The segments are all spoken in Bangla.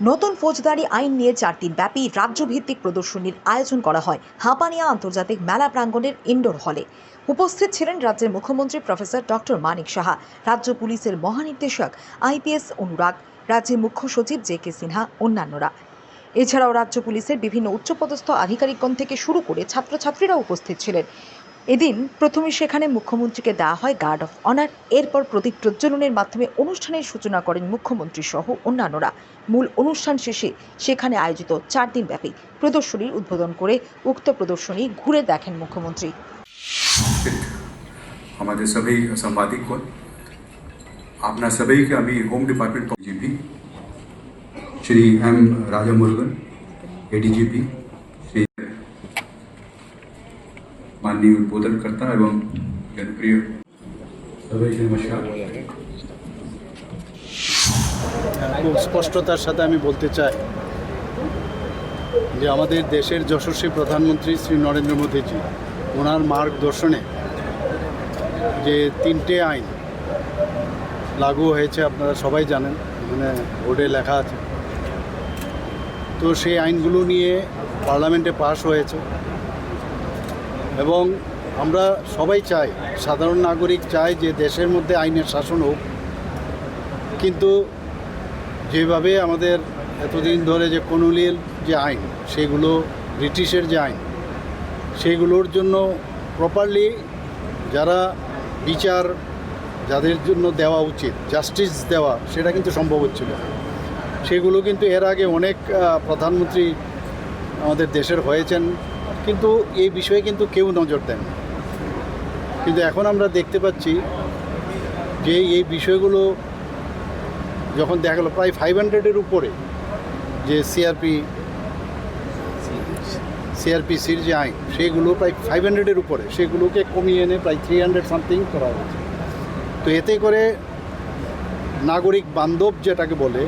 নতুন ফৌজদারি আইন নিয়ে চার দিন ব্যাপী রাজ্যভিত্তিক প্রদর্শনীর আয়োজন করা হয় হাঁপানিয়া আন্তর্জাতিক মেলা প্রাঙ্গণের ইনডোর হলে। উপস্থিত ছিলেন রাজ্যের মুখ্যমন্ত্রী প্রফেসর ডক্টর মানিক সাহা, রাজ্য পুলিশের মহানির্দেশক আইপিএস অনুরাগ, রাজ্যের মুখ্য সচিব জে কে সিনহা, অন্যান্যরা। এছাড়াও রাজ্য পুলিশের বিভিন্ন উচ্চপদস্থ আধিকারিকগণ থেকে শুরু করে ছাত্রছাত্রীরা উপস্থিত ছিলেন। এদিন প্রথমে সেখানে মুখ্যমন্ত্রীকে দেওয়া হয় গার্ড অফ অনার এরপর প্রতীক প্রজ্বলনের মাধ্যমে অনুষ্ঠানের সূচনা করেন মুখ্যমন্ত্রী সহ অন্যান্যরা। মূল অনুষ্ঠান শেষে সেখানে আয়োজিত চার দিনব্যাপী প্রদর্শনীর উদ্বোধন করে উক্ত প্রদর্শনী ঘুরে দেখেন মুখ্যমন্ত্রী। আমাদের সবাই সাংবাদিকগণ আপনার সবাইকে আমি home department GP, Shri M Raja Murugan ADGP Shri মাননীয় উদ্বোধনকর্তা এবং জনপ্রিয় সবাইকে নমস্কার স্পষ্টতার সাথে আমি বলতে চাই যে আমাদের দেশের যশস্বী প্রধানমন্ত্রী শ্রী নরেন্দ্র মোদীজি ওনার মার্গদর্শনে যে তিনটে আইন লাগু হয়েছে আপনারা সবাই জানেন মানে বোর্ডে লেখা আছে। তো সেই আইনগুলো নিয়ে পার্লামেন্টে পাশ হয়েছে। এবং আমরা সবাই চাই, সাধারণ নাগরিক চাই যে দেশের মধ্যে আইনের শাসন হোক। কিন্তু যেভাবে আমাদের এতদিন ধরে যে কনুলিয়াল যে আইন, সেগুলো ব্রিটিশের যে আইন, সেগুলোর জন্য প্রপারলি যারা বিচার যাদের জন্য দেওয়া উচিত জাস্টিস দেওয়া, সেটা কিন্তু সম্ভব হচ্ছিল সেগুলো কিন্তু এর আগে অনেক প্রধানমন্ত্রী আমাদের দেশের হয়েছেন। কিন্তু এই বিষয়ে কিন্তু কেউ নজর দেন কিন্তু এখন আমরা দেখতে পাচ্ছি যে এই বিষয়গুলো যখন দেখা গেলো প্রায় ফাইভ হান্ড্রেডের উপরে যে সিআরপি সিআরপিসির যে আইন, সেগুলো প্রায় ফাইভ হান্ড্রেডের উপরে, সেগুলোকে কমিয়ে এনে প্রায় থ্রি হান্ড্রেড সামথিং করা হয়েছে। তো এতে করে নাগরিক বান্ধব যেটাকে বলে,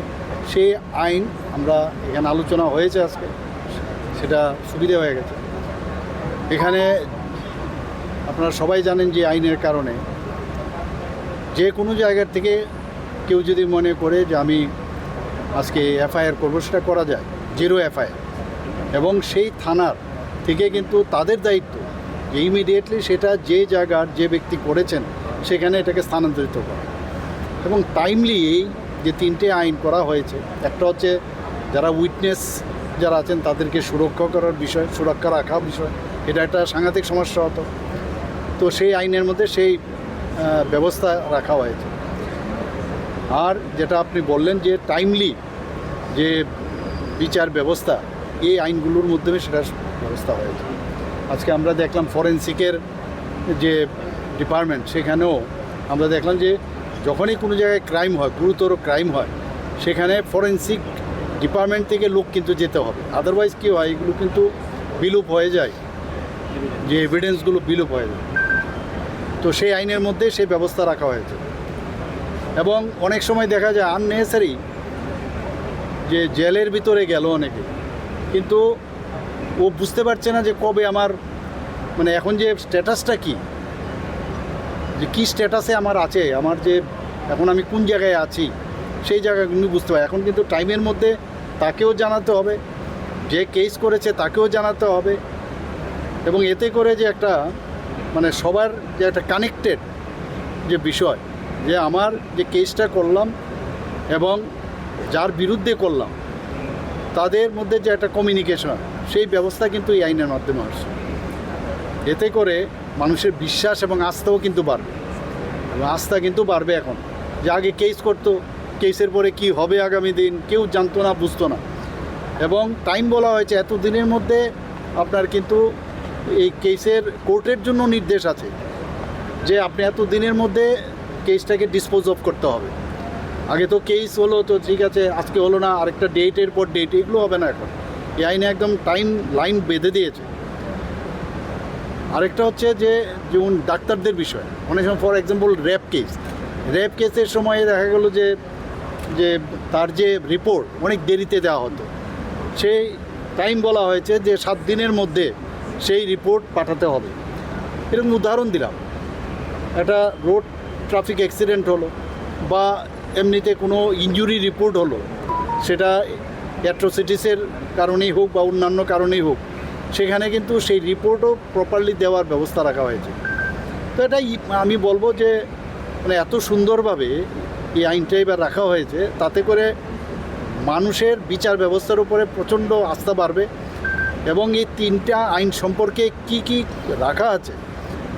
সেই আইন আমরা এখানে আলোচনা হয়েছে আজকে, সেটা সুবিধা হয়ে গেছে। এখানে আপনারা সবাই জানেন যে আইনের কারণে যে কোনো জায়গার থেকে কেউ যদি মনে করে যে আমি আজকে এফআইআর করব, সেটা করা যায়, জিরো এফআইআর। এবং সেই থানার থেকে কিন্তু তাদের দায়িত্ব যে ইমিডিয়েটলি সেটা যে জায়গার যে ব্যক্তি করেছেন, সেখানে এটাকে স্থানান্তরিত করা। এবং টাইমলি এই যে তিনটে আইন করা হয়েছে, একটা হচ্ছে যারা উইটনেস যারা আছেন তাদেরকে সুরক্ষা করার বিষয়, সুরক্ষা রাখা বিষয় এটা একটা সাংঘাতিক সমস্যা হতো। তো সেই আইনের মধ্যে সেই ব্যবস্থা রাখা হয়েছে। আর যেটা আপনি বললেন যে টাইমলি যে বিচার ব্যবস্থা, এই আইনগুলোর মাধ্যমে সেটার ব্যবস্থা হয়েছে। আজকে আমরা দেখলাম ফরেন্সিকের যে ডিপার্টমেন্ট সেখানেও আমরা দেখলাম যে যখনই কোনো জায়গায় ক্রাইম হয়, গুরুতর ক্রাইম হয়, সেখানে ফরেন্সিক ডিপার্টমেন্ট থেকে লোক কিন্তু যেতে হবে। আদারওয়াইজ কী হয়, এগুলো কিন্তু বিলুপ হয়ে যায়। যে এভিডেন্সগুলো বিলুপ হয়ে যায়। তো সেই আইনের মধ্যে সেই ব্যবস্থা রাখা হয়েছে। এবং অনেক সময় দেখা যায় আননেসারি যে জেলের ভিতরে গেল অনেকে। কিন্তু ও বুঝতে পারছে না যে কবে আমার মানে এখন যে স্ট্যাটাসটা কি? যে কী স্ট্যাটাসে আমার আছে? আমার যে এখন আমি কোন জায়গায় আছি? সেই জায়গা কিন্তু বুঝতে পারি। এখন কিন্তু টাইমের মধ্যে তাকেও জানাতে হবে। যে কেস করেছে তাকেও জানাতে হবে। এবং এতে করে যে একটা মানে সবার যে একটা কানেক্টেড যে বিষয়, যে আমার যে কেসটা করলাম এবং যার বিরুদ্ধে করলাম, তাদের মধ্যে যে একটা কমিউনিকেশন সেই ব্যবস্থা কিন্তু এই আইনের মাধ্যমে আসছে। এতে করে মানুষের বিশ্বাস এবং আস্থাও কিন্তু বাড়বে। এবং আস্থা কিন্তু বাড়বে এখন, যে আগে কেস করতো কেসের পরে কি হবে আগামী দিন, কেউ জানতো না, বুঝতো না। এবং টাইম বলা হয়েছে এত দিনের মধ্যে আপনার কিন্তু এই কেসের কোর্টের জন্য নির্দেশ আছে যে আপনি এত দিনের মধ্যে কেসটাকে ডিসপোজ অফ করতে হবে। আগে তো কেস হলো তো ঠিক আছে, আজকে হলো না, আরেকটা ডেটের পর ডেট এগুলো হবে না এখন। এই আইনে একদম টাইম লাইন বেঁধে দিয়েছে। আরেকটা হচ্ছে যে, যেমন ডাক্তারদের বিষয়, অনেক সময় for example rape case rape কেসের সময় দেখা গেল যে যে তার যে রিপোর্ট অনেক দেরিতে দেওয়া হতো। সেই টাইম বলা হয়েছে যে সাত দিনের মধ্যে সেই রিপোর্ট পাঠাতে হবে। এরকম উদাহরণ দিলাম। একটা রোড ট্রাফিক অ্যাক্সিডেন্ট হলো বা এমনিতে কোনো ইনজুরি রিপোর্ট হলো, সেটা অ্যাট্রোসিটিসের কারণেই হোক বা অন্যান্য কারণেই হোক, সেখানে কিন্তু সেই রিপোর্টও প্রপারলি দেওয়ার ব্যবস্থা রাখা হয়েছে। তো এটা আমি বলব যে মানে এত সুন্দরভাবে এই আইনটা এবার রাখা হয়েছে, তাতে করে মানুষের বিচার ব্যবস্থার উপরে প্রচণ্ড আস্থা বাড়বে। এবং এই তিনটা আইন সম্পর্কে কি কি রাখা আছে,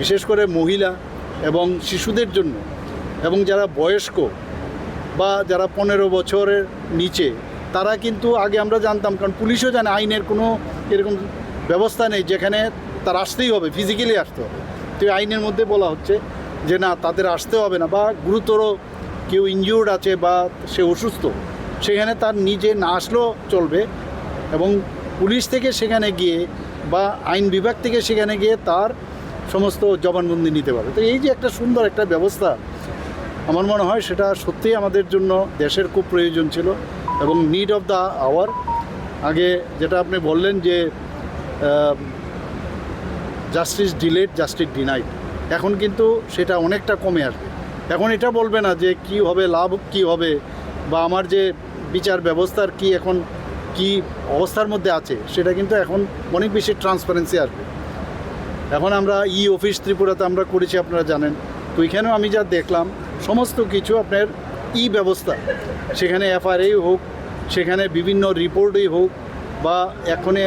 বিশেষ করে মহিলা এবং শিশুদের জন্য, এবং যারা বয়স্ক বা যারা পনেরো বছরের নিচে, তারা কিন্তু আগে আমরা জানতাম, কারণ পুলিশও জানে আইনের কোনো এরকম ব্যবস্থা নেই, যেখানে তার আসতেই হবে ফিজিক্যালি আসতে হবে। তো আইনের মধ্যে বলা হচ্ছে যে না, তাদের আসতে হবে না, বা গুরুতর কেউ ইনজিউর্ড আছে বা সে অসুস্থ, সেখানে তার নিজে না আসলেও চলবে এবং পুলিশ থেকে সেখানে গিয়ে বা আইন বিভাগ থেকে সেখানে গিয়ে তার সমস্ত জবানবন্দি নিতে পারবে। তো এই যে একটা সুন্দর একটা ব্যবস্থা, আমার মনে হয় সেটা সত্যিই আমাদের জন্য দেশের খুব প্রয়োজন ছিল এবং নিড অফ দ্য আওয়ার আগে যেটা আপনি বললেন যে জাস্টিস ডিলেড জাস্টিস ডিনাইড এখন কিন্তু সেটা অনেকটা কমে আসবে। এখন এটা বলবে না যে কি হবে, লাভ কি হবে বা আমার যে বিচার ব্যবস্থার কি এখন কি অবস্থার মধ্যে আছে, সেটা কিন্তু এখন অনেক বেশি ট্রান্সপারেন্সি আসবে। এখন আমরা ই অফিস ত্রিপুরাতে আমরা করেছি, আপনারা জানেন। তো এখানেও আমি যা দেখলাম, সমস্ত কিছু আপনার ই ব্যবস্থা। সেখানে এফআইআরই হোক, সেখানে বিভিন্ন রিপোর্টই হোক, বা এখনে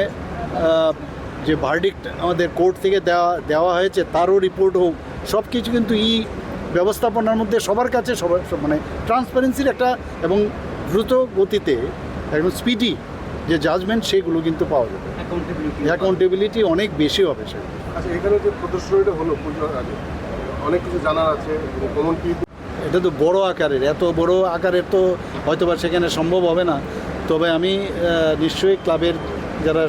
যে ভার্ডিক্ট আমাদের কোর্ট থেকে দেওয়া দেওয়া হয়েছে, তারও রিপোর্ট হোক সব কিছু কিন্তু ই ব্যবস্থাপনার মধ্যে সবার কাছে সবার মানে ট্রান্সপারেন্সির একটা এবং দ্রুত গতিতে, একদম স্পিডি যে জাজমেন্ট সেগুলো কিন্তু পাওয়া যাবে। অ্যাকাউন্টেবিলিটি অনেক বেশি হবে সেটা আচ্ছা এখানে যে প্রদর্শনীটা হলো পুজোর আগে অনেক কিছু জানার আছে কমন কি? এটা তো বড় আকারের এত বড় আকারের তো হয়তো বা সেখানে সম্ভব হবে না। তবে আমি নিশ্চয়ই ক্লাবের যারা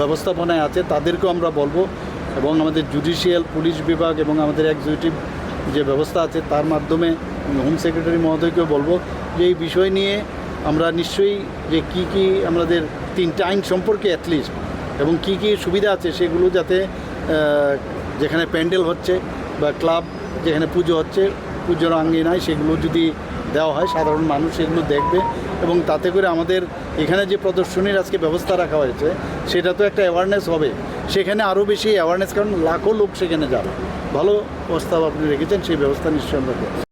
ব্যবস্থাপনায় আছে তাদেরকেও আমরা বলব এবং আমাদের জুডিশিয়াল পুলিশ বিভাগ এবং আমাদের এক্সিকিউটিভ যে ব্যবস্থা আছে তার মাধ্যমে হোম সেক্রেটারি মহোদয়কেও বলব যে এই বিষয় নিয়ে আমরা নিশ্চয়ই যে কি কি আমাদের তিনটা আইন সম্পর্কে অ্যাটলিস্ট এবং কি কি সুবিধা আছে সেগুলো যাতে যেখানে প্যান্ডেল হচ্ছে বা ক্লাব যেখানে পুজো হচ্ছে, পুজোর আঙ্গিনায় সেগুলো যদি দেওয়া হয়, সাধারণ মানুষ সেগুলো দেখবে এবং তাতে করে আমাদের এখানে যে প্রদর্শনীর আজকে ব্যবস্থা রাখা হয়েছে, সেটা তো একটা অ্যাওয়ারনেস হবে সেখানে আরও বেশি অ্যাওয়ারনেস কারণ লাখো লোক সেখানে যাবে ভালো প্রস্তাব আপনি রেখেছেন, সেই ব্যবস্থা নিশ্চয়ই আমরা।